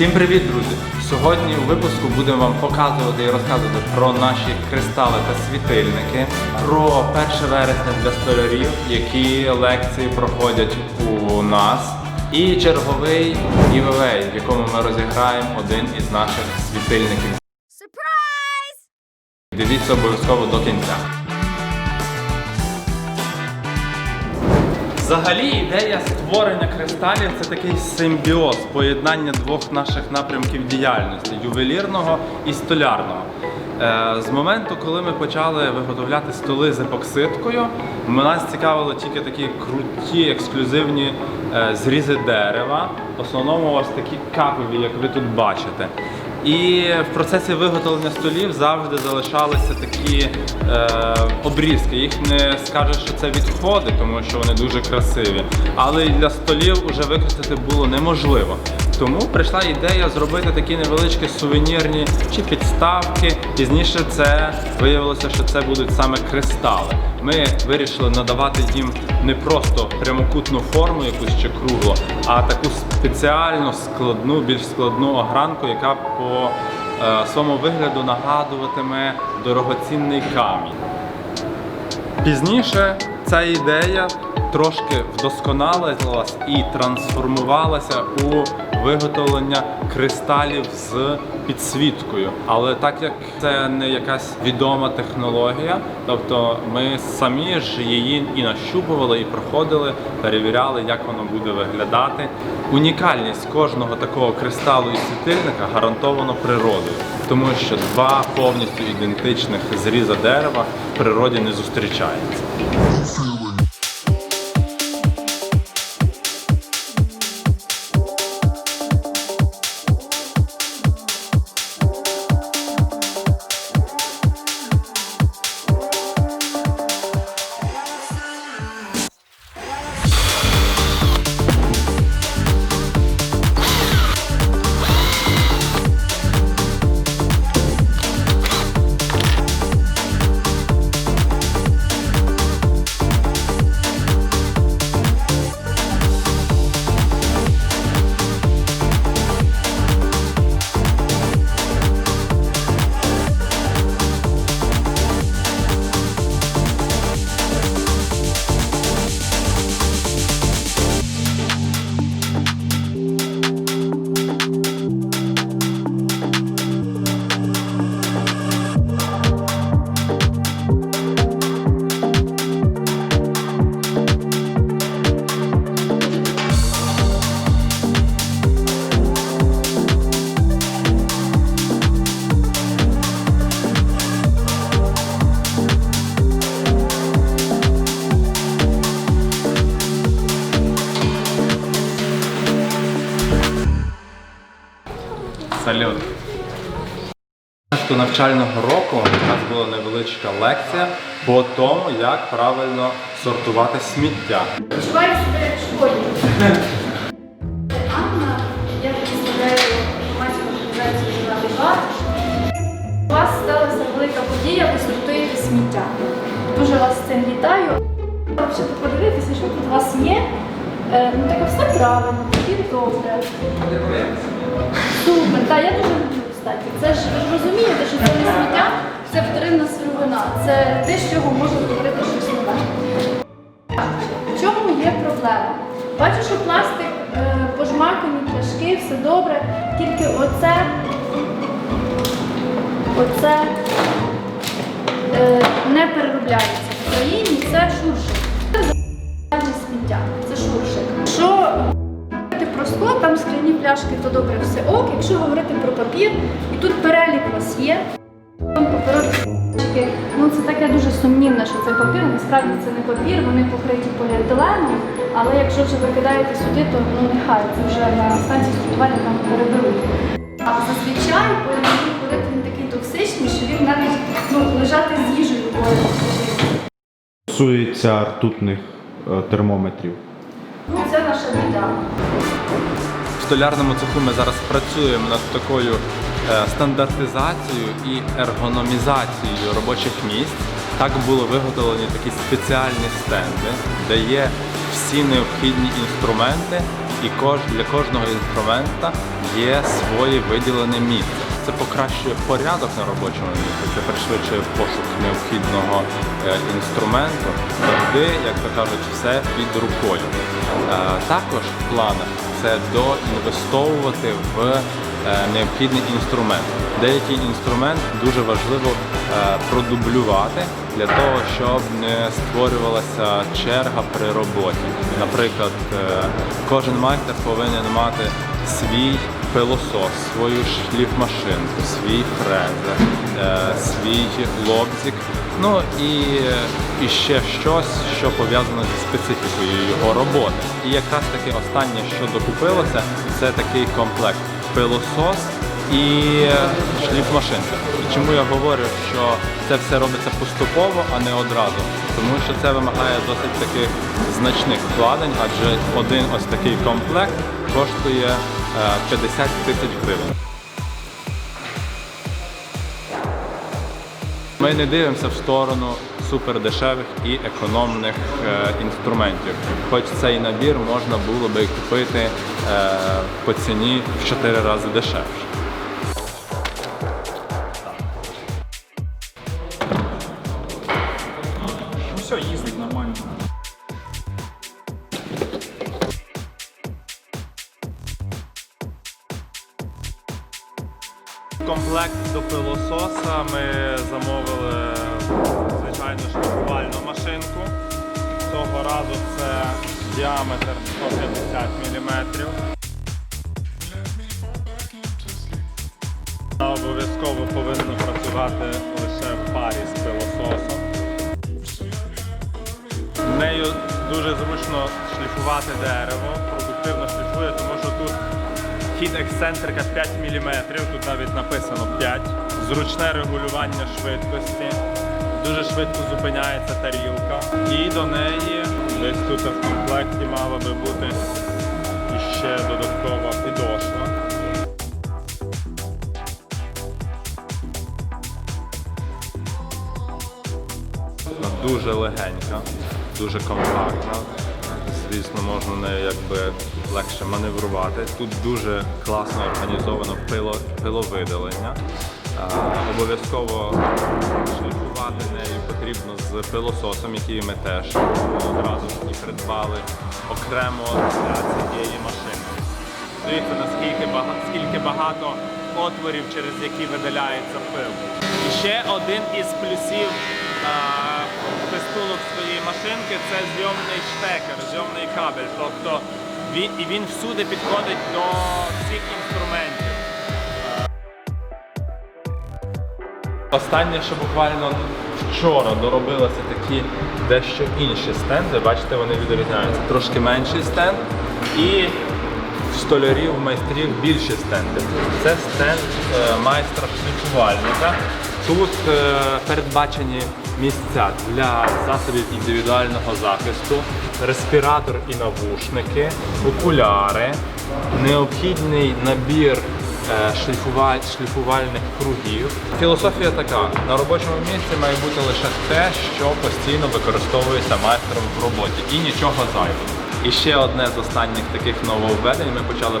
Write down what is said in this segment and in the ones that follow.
Всім привіт, друзі! Сьогодні у випуску будемо вам показувати і розказувати про наші кристали та світильники, про 1 вересня для столярів, які лекції проходять у нас, і черговий giveaway, в якому ми розіграємо один із наших світильників. Дивіться обов'язково до кінця. Взагалі ідея створення кристалів це такий симбіоз, поєднання двох наших напрямків діяльності ювелірного і столярного. Е, З моменту, коли ми почали виготовляти столи з епоксидкою, нас цікавили тільки такі круті, ексклюзивні е, зрізи дерева. В основному ось такі капові, як ви тут бачите. І в процесі виготовлення столів завжди залишалися такі е, обрізки. Їх не скажеш, що це відходи, тому що вони дуже красиві. Але для столів вже використати було неможливо. Тому прийшла ідея зробити такі невеличкі сувенірні чи підставки. Пізніше це виявилося, що це будуть саме кристали. Ми вирішили надавати їм не просто прямокутну форму, якусь чи круглу, а таку спеціальну складну, більш складну огранку, яка по е, своєму вигляду нагадуватиме дорогоцінний камінь. Пізніше ця ідея трошки вдосконалилась і трансформувалася у виготовлення кристалів з підсвіткою. Але так як це не якась відома технологія, тобто ми самі ж її і нащупували, і проходили, перевіряли, як воно буде виглядати. Унікальність кожного такого кристалу і світильника гарантовано природою, тому що два повністю ідентичних зріза дерева в природі не зустрічаються. Початку навчального року у нас була невеличка лекція по тому, як правильно сортувати сміття. Відчуваю себе як в школі. Анна, я представляю громадську організацію «Зелений бар». У вас сталася велика подія, ви сортуєте сміття. Дуже вас з цим вітаю. Щоб подивитися, що тут у вас є. Е, Ну таке все правильно, тоді добре. Супер, так, я дуже люблю, кстати. Це ж ви ж розумієте, що це не сміття, це вторинна сировина, це те, з чого можна говорити щось нове. В чому є проблема? Бачу, що пластик е, пожмакані, пляшки, все добре. Тільки оце, оце е, не переробляється в Україні. Це шуршик. Скло, там скляні пляшки, то добре все ок. Якщо говорити про папір, і тут перелік у вас є. Ну це таке дуже сумнівне, що це папір. Насправді це не папір, вони покриті поліетиленом. Але якщо вже викидаєте сюди, то ну нехай це вже на станції сортування там переберуть. А зазвичай поліетилен хлорид він такий токсичний, що він навіть ну, лежати з їжею стосується ртутних е, термометрів. Ну це наша біда. Столярному цеху ми зараз працюємо над такою е, стандартизацією і ергономізацією робочих місць. Так були виготовлені такі спеціальні стенди, де є всі необхідні інструменти і для кожного інструмента є своє виділене місце. Це покращує порядок на робочому місці, це пришвидшує пошук необхідного е, інструменту. Завжди, як то кажуть, все під рукою. Е, також в планах це доінвестовувати в е, необхідний інструмент. Деякий інструмент дуже важливо е, продублювати для того, щоб не створювалася черга при роботі. Наприклад, е, кожен майстер повинен мати свій пилосос, свою шліфмашинку, свій фрезер, е, свій лобзик. Ну і, і ще щось, що пов'язано зі специфікою його роботи. І якраз таки останнє, що докупилося, це такий комплект пилосос і шліфмашинка. І чому я говорю, що це все робиться поступово, а не одразу? Тому що це вимагає досить таких значних вкладень, адже один ось такий комплект коштує е, 50 тисяч гривень. Ми не дивимося в сторону супердешевих і економних е, інструментів. Хоч цей набір можна було би купити е, по ціні в 4 рази дешевше. Комплект до пилососа ми замовили звичайно шліфувальну машинку. Того разу це діаметр 150 мм. Вона обов'язково повинна працювати лише в парі з пилососом. Нею дуже зручно шліфувати дерево, продуктивно шліфує, тому що тут хід ексцентрика 5 мм, тут навіть написано 5. Зручне регулювання швидкості. Дуже швидко зупиняється тарілка. І до неї десь тут в комплекті мала би бути ще додаткова підошва. Вона дуже легенька, дуже компактна. Звісно, можна нею якби легше маневрувати. Тут дуже класно організовано пило, пиловидалення. Обов'язково шліфувати нею потрібно з пилососом, який ми теж одразу і придбали окремо для цієї машини. Дивіться, наскільки багато, скільки багато отворів, через які видаляється пил. І ще один із плюсів а, своєї машинки це зйомний штекер, зйомний кабель. Тобто він, і він всюди підходить до всіх інструментів. Останнє, що буквально вчора доробилися такі дещо інші стенди. Бачите, вони відрізняються. Трошки менший стенд і столярів, майстрів більші стенди. Це стенд е, майстра шліфувальника. Тут е, передбачені місця для засобів індивідуального захисту, респіратор і навушники, окуляри, необхідний набір е, шліфуваль, шліфувальних кругів. Філософія така: на робочому місці має бути лише те, що постійно використовується майстером в роботі, і нічого зайвого. І ще одне з останніх таких нововведень. Ми почали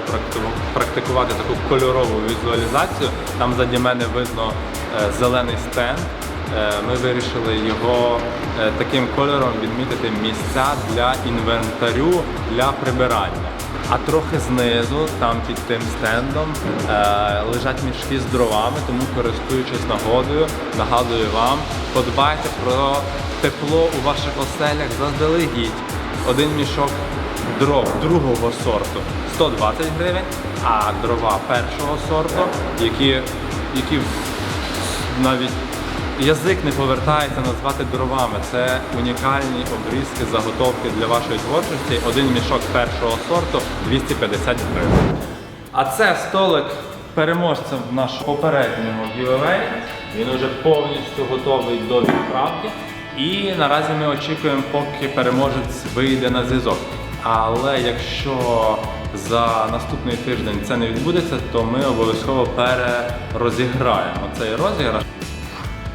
практикувати таку кольорову візуалізацію. Там заді мене видно зелений стенд. Е, Ми вирішили його е, таким кольором відмітити місця для інвентарю для прибирання. А трохи знизу, там під тим стендом, е, лежать мішки з дровами, тому користуючись нагодою, нагадую вам, подбайте про тепло у ваших оселях заздалегідь. Один мішок дров другого сорту 120 гривень, а дрова першого сорту, які, які навіть язик не повертається назвати дровами. Це унікальні обрізки, заготовки для вашої творчості. Один мішок першого сорту 250 гривень. А це столик переможця нашого попереднього giveaway. Він вже повністю готовий до відправки. І наразі ми очікуємо, поки переможець вийде на зв'язок. Але якщо за наступний тиждень це не відбудеться, то ми обов'язково перерозіграємо цей розіграш.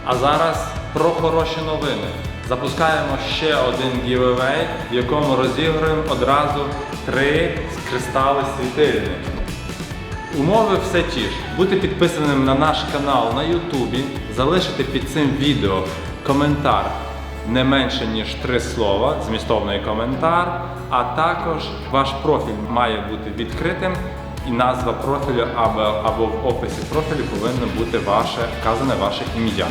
А зараз про хороші новини. запускаємо ще один giveaway, в якому розіграємо одразу три кристали світильні. Умови все ті ж. Бути підписаним на наш канал на Ютубі, залишити під цим відео коментар не менше ніж три слова, змістовний коментар, а також ваш профіль має бути відкритим. І назва профілю або, або в описі профілю повинно бути ваше вказане ваше ім'я.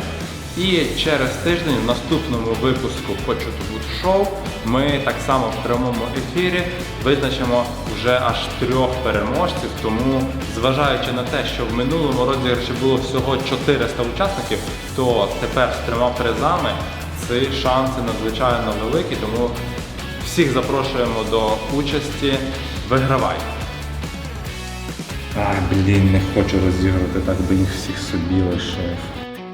І через тиждень в наступному випуску Хочу Good Show ми так само в прямому ефірі визначимо вже аж трьох переможців. Тому, зважаючи на те, що в минулому розіграші було всього 400 учасників, то тепер з трьома призами ці шанси надзвичайно великі. Тому всіх запрошуємо до участі. Вигравай! А, блін, не хочу розігрувати, так би їх всіх собі лишив.